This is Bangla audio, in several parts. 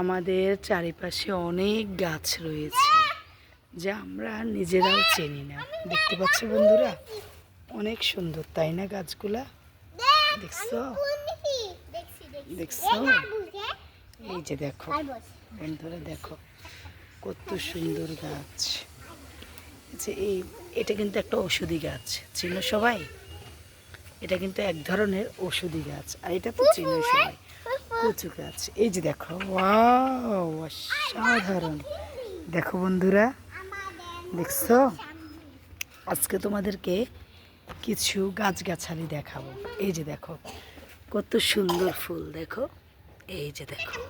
আমাদের চারিপাশে অনেক গাছ রয়েছে, যা আমরা নিজেরাও চিনি না। দেখতে পাচ্ছ বন্ধুরা? অনেক সুন্দর, তাই না গাছগুলা? দেখছ? দেখছ? এই যে দেখো, বন্ধুরা দেখো, কত সুন্দর গাছ। যে এই, এটা কিন্তু একটা ওষুধি গাছ, চিনো সবাই? এটা কিন্তু এক ধরনের ওষুধি গাছ, আর এটা তো চিনো সবাই। কচু গাছ। এই যে দেখো অসাধারণ। দেখো বন্ধুরা, দেখছ? আজকে তোমাদেরকে কিছু গাছগাছালি দেখাবো। এই যে দেখো, কত সুন্দর ফুল, দেখো? এই যে দেখো,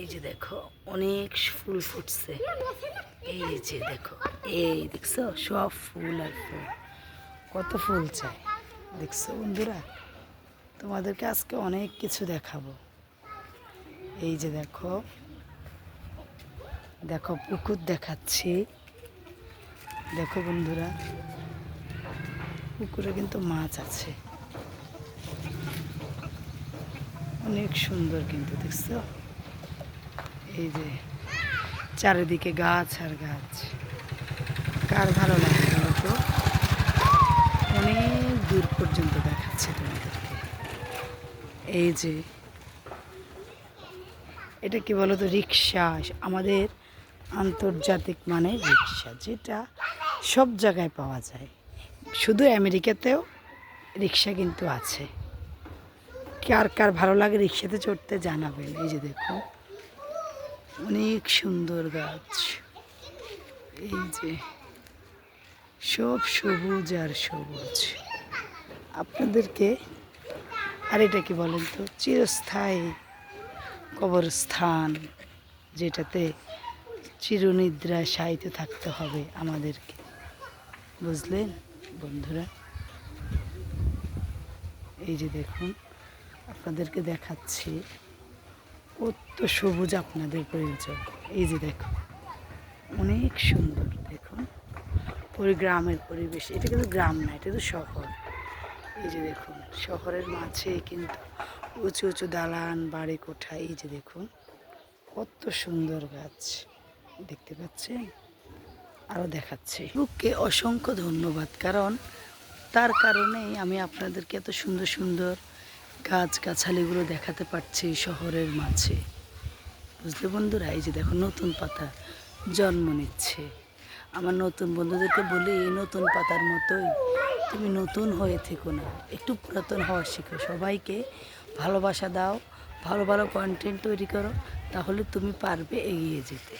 এই যে দেখো, অনেক ফুল ফুটছে। এই যে দেখো, এই দেখছ, সব ফুল আর ফুল। কত ফুল চাই। দেখছ বন্ধুরা? তোমাদেরকে আজকে অনেক কিছু দেখাবো। এই যে দেখো দেখো পুকুর দেখাচ্ছি। দেখো বন্ধুরা, পুকুরে কিন্তু মাছ আছে। অনেক সুন্দর কিন্তু, দেখছ? এই যে চারিদিকে গাছ আর গাছ। কার ভালো লাগে? এই যে, এটা কি বলো তো রিক্সা। আমাদের আন্তর্জাতিক মানে রিক্সা, যেটা সব জায়গায় পাওয়া যায়। শুধু আমেরিকাতেও রিক্সা কিন্তু আছে। কার কার ভালো লাগে রিক্সাতে চড়তে জানাবেন। এই যে দেখো অনেক সুন্দর গাছ। এই যে, সব সবুজ আর সবুজ। আপনাদেরকে আর এটা কি বলেন তো? চিরস্থায়ী কবরস্থান যেটাতে চিরনিদ্রায় শায়িত থাকতে হবে আমাদেরকে। বুঝলেন বন্ধুরা? এই যে দেখুন, আপনাদেরকে দেখাচ্ছি। কত সবুজ আপনাদের প্রয়োজন। এই যে দেখো অনেক সুন্দর দেখুন। ওই গ্রামের পরিবেশ। এটা কিন্তু গ্রাম না, এটা তো শহর। এই যে দেখুন, শহরের মাঝে কিন্তু উঁচু উঁচু দালান, বাড়ি কোঠা, এই যে দেখুন, কত সুন্দর গাছ। দেখতে পাচ্ছেন? আরও দেখাচ্ছে। লোককে অসংখ্য ধন্যবাদ, কারণ তার কারণেই আমি আপনাদেরকে এত সুন্দর সুন্দর গাছ গাছালিগুলো দেখাতে পারছি শহরের মাঝে। বুঝলে বন্ধুরা, এই যে দেখো নতুন পাতা জন্ম নিচ্ছে। আমার নতুন বন্ধুদেরকে বলি, এই নতুন পাতার মতোই তুমি নতুন হয়ে থেকো না। একটু পুরাতন হওয়া শেখো। সবাইকে ভালোবাসা দাও, ভালো ভালো কন্টেন্ট তৈরি করো, তাহলে তুমি পারবে এগিয়ে যেতে।